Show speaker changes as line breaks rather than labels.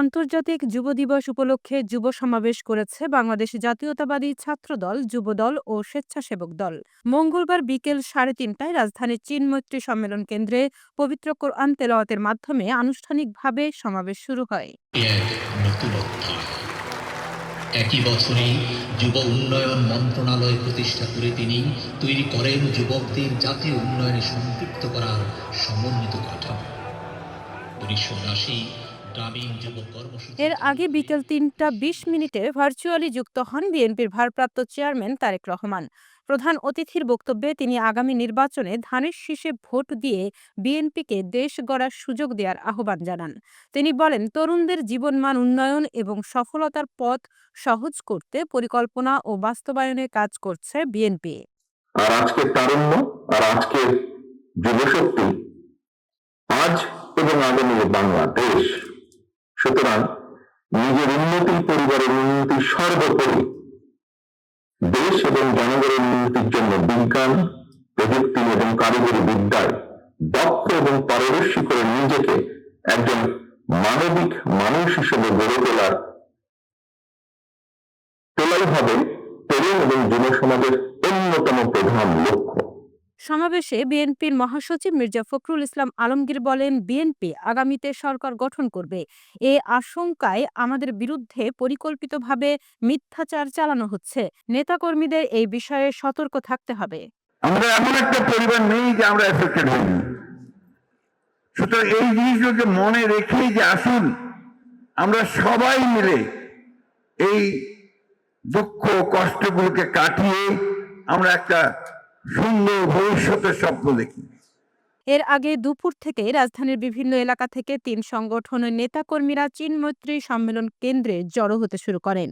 আন্তর্জাতিক যুব দিবস উপলক্ষে যুব সমাবেশ করেছে বাংলাদেশ জাতীয়তাবাদী ছাত্রদল, যুবদল ও স্বেচ্ছাসেবক দল। মঙ্গলবার বিকেল সাড়ে তিনটায় রাজধানীর চীনমৈত্রী সম্মেলন কেন্দ্রে পবিত্র কোরআন তেলাওয়াতের মাধ্যমে আনুষ্ঠানিকভাবে সমাবেশ শুরু হয়।
একই বছরে যুব উন্নয়ন মন্ত্রণালয় প্রতিষ্ঠা করে তিনি তৈরি করেন যুবকদের জাতীয় উন্নয়নে সম্পৃক্ত করার সমন্বিত কাঠামো উনিশশো
এর আগে বিকেল তিনটা বিশ মিনিটে ভার্চুয়ালি যুক্ত হন বিএনপির ভারপ্রাপ্ত চেয়ারম্যান তারেক রহমান। প্রধান অতিথির বক্তব্যে তিনি আগামী নির্বাচনে ধানের শীষে ভোট দিয়ে বিএনপিকে দেশ গড়ার সুযোগ দেওয়ার আহ্বান জানান। তিনি বলেন তরুণদের জীবনমান উন্নয়ন এবং সফলতার পথ সহজ করতে পরিকল্পনা ও বাস্তবায়নে কাজ করছে বিএনপি।
আর আজকের তারুণ্য আর আজকের যুবশক্তি আজ এবং আগামী বাংলাদেশ। সুতরাং নিজের উন্নতি পরিবারের উন্নতি সর্বোপরি। দেশ এবং জনগণের উন্নতির জন্য বিজ্ঞান, প্রযুক্তি এবং কারিগরি বিদ্যায় দক্ষ এবং পারদর্শী করে নিজেকে একজন মানবিক মানুষ হিসেবে গড়ে তোলার তোলাই হবে তরুণ এবং যুব সমাজের অন্যতম প্রধান লক্ষ্য।
সমাবেশে বিএনপির মহাসচিব মির্জা ফখরুল ইসলাম আলমগীর বলেন, বিএনপি আগামীতে সরকার গঠন করবে। এ আশঙ্কায় আমাদের বিরুদ্ধে পরিকল্পিতভাবে মিথ্যাচার চালানো হচ্ছে। নেতাকর্মীদের এই বিষয়ে সতর্ক থাকতে হবে।
আমরা এমন একটা পরিবার নেই যে আমরা এফেক্টেড হইনি সুতরাং এই জিনিসগুলোকে মনে রেখেই যে আসুন, আমরা সবাই মিলে এই দুঃখ কষ্টগুলোকে কাটিয়ে আমরা একটা সুন্দর ভবিষ্যতের স্বপ্ন দেখি।
এর আগে দুপুর থেকে রাজধানীর বিভিন্ন এলাকা থেকে তিন সংগঠনের নেতাকর্মীরা চীনমৈত্রী সম্মেলন কেন্দ্রে জড়ো হতে শুরু করেন।